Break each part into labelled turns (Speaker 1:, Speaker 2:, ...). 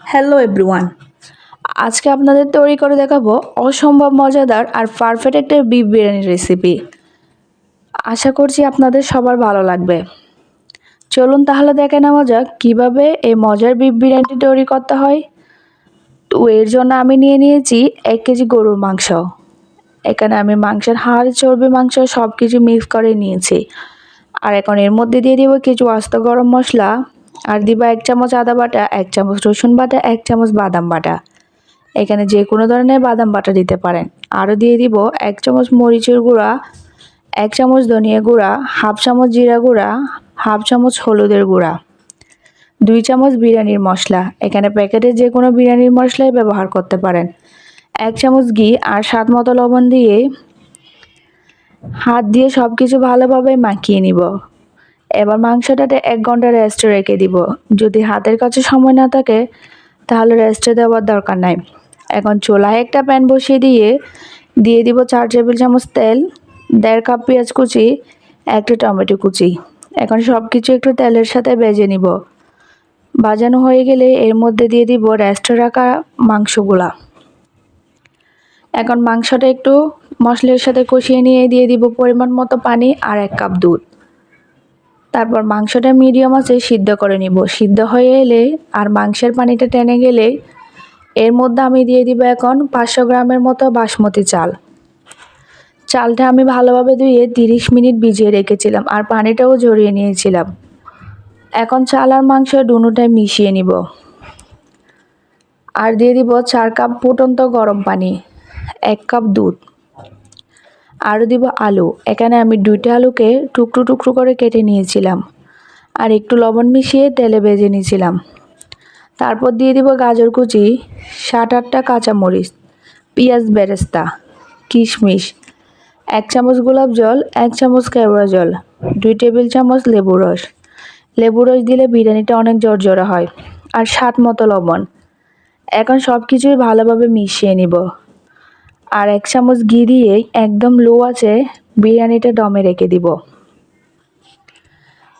Speaker 1: Hello everyone আজকে আপনাদের তৈরি করে দেখাবো অসম্ভব মজাদার আর পারফেক্ট একটা বিফ বিরিয়ানির রেসিপি আশা করছি আপনাদের সবার ভালো লাগবে। চলুন তাহলে দেখে নেওয়া যাক কীভাবে এই মজার বিফ বিরিয়ানিটি তৈরি করতে হয়। তো এর জন্য আমি নিয়ে নিয়েছি এক কেজি গরুর মাংস। এখানে আমি মাংসের হাড়, চর্বি মাংস সব কিছু মিক্স করে নিয়েছি। আর এখন এর মধ্যে দিয়ে দিব কিছু আস্ত গরম মশলা। আর দিবা এক চামচ আদা বাটা, এক চামচ রসুন বাটা, এক চামচ বাদাম বাটা। এখানে যে কোনো ধরনের বাদাম বাটা দিতে পারেন। আরও দিয়ে দিব এক চামচ মরিচের গুঁড়া, এক চামচ ধনিয়া গুঁড়া, হাফ চামচ জিরা গুঁড়া, হাফ চামচ হলুদের গুঁড়া, দুই চামচ বিরিয়ানির মশলা। এখানে প্যাকেটে যে কোনো বিরিয়ানির মশলাই ব্যবহার করতে পারেন। এক চামচ ঘি আর স্বাদ মতো লবণ দিয়ে হাত দিয়ে সব কিছু ভালোভাবে মাখিয়ে নিব। এবার মাংসটাতে এক ঘণ্টা রেস্টে রেখে দিব। যদি হাতের কাছে সময় না থাকে, তাহলে রেস্টে দেওয়ার দরকার নাই। এখন চুলায় একটা প্যান বসিয়ে দিয়ে দিয়ে দিব চার টেবিল চামচ তেল, দেড় কাপ পেঁয়াজ কুচি, একটা টমেটো কুচি। এখন সব কিছু একটু তেলের সাথে বেজে নিব। বাজানো হয়ে গেলে এর মধ্যে দিয়ে দিব রেস্টে রাখা মাংসগুলা। এখন মাংসটা একটু মশলার সাথে কষিয়ে নিয়ে দিয়ে দিব পরিমাণ মতো পানি আর এক কাপ দুধ। তারপর মাংসটা মিডিয়াম আছে, সিদ্ধ করে নিব। সিদ্ধ হয়ে এলে আর মাংসের পানিটা টেনে গেলে এর মধ্যে আমি দিয়ে দিব এখন পাঁচশো গ্রামের মতো বাসমতি চাল। চালটা আমি ভালোভাবে ধুয়ে তিরিশ মিনিট ভিজিয়ে রেখেছিলাম আর পানিটাও ঝরিয়ে নিয়েছিলাম। এখন চাল আর মাংস দুটোটাই মিশিয়ে নিব। আর দিয়ে দিব চার কাপ ফুটন্ত গরম পানি, এক কাপ দুধ। আরও দিব আলু। এখানে আমি দুইটা আলুকে টুকরো টুকরো করে কেটে নিয়েছিলাম। আর একটু লবণ মিশিয়ে তেলে ভেজে নিয়েছিলাম। তারপর দিয়ে দিব গাজর কুচি, সাত আটটা কাঁচামরিচ, পেঁয়াজ বেরেস্তা, কিশমিশ, এক চামচ গোলাপ জল, এক চামচ কেওড়া জল, দুই টেবিল চামচ লেবু রস। লেবু রস দিলে বিরিয়ানিটা অনেক জর্জরা হয়। আর স্বাদ মতো লবণ। এখন সব কিছুই ভালোভাবে মিশিয়ে নিব। আর এক চামচ ঘি দিয়ে একদম লো আছে, বিরিয়ানিটা দমে রেখে দিব।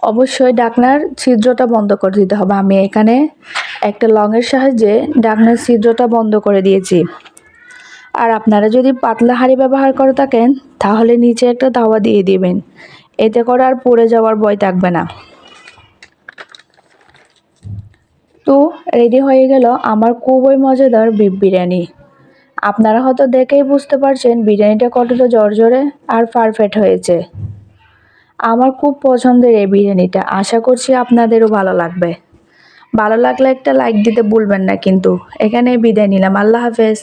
Speaker 1: অবশ্যই ডাকনার ছিদ্রটা বন্ধ করে দিতে হবে। আমি এখানে একটা লংয়ের সাহায্যে ডাকনার ছিদ্রটা বন্ধ করে দিয়েছি। আর আপনারা যদি পাতলা হাঁড়ি ব্যবহার করে থাকেন, তাহলে নিচে একটা তাওয়া দিয়ে দিবেন। এতে করে আর পড়ে যাওয়ার ভয় থাকবে না। তো রেডি হয়ে গেল আমার খুবই মজাদার বিফ বিরিয়ানি। আপনারা হয়তো দেখেই বুঝতে পারছেন, বিরিয়ানিটা কতটা জর্জরে আর পারফেক্ট হয়েছে। আমার খুব পছন্দের এই বিরিয়ানিটা। আশা করছি আপনাদেরও ভালো লাগবে। ভালো লাগলে একটা লাইক দিতে ভুলবেন না কিন্তু। এখানে বিদায় নিলাম। আল্লাহ হাফেজ।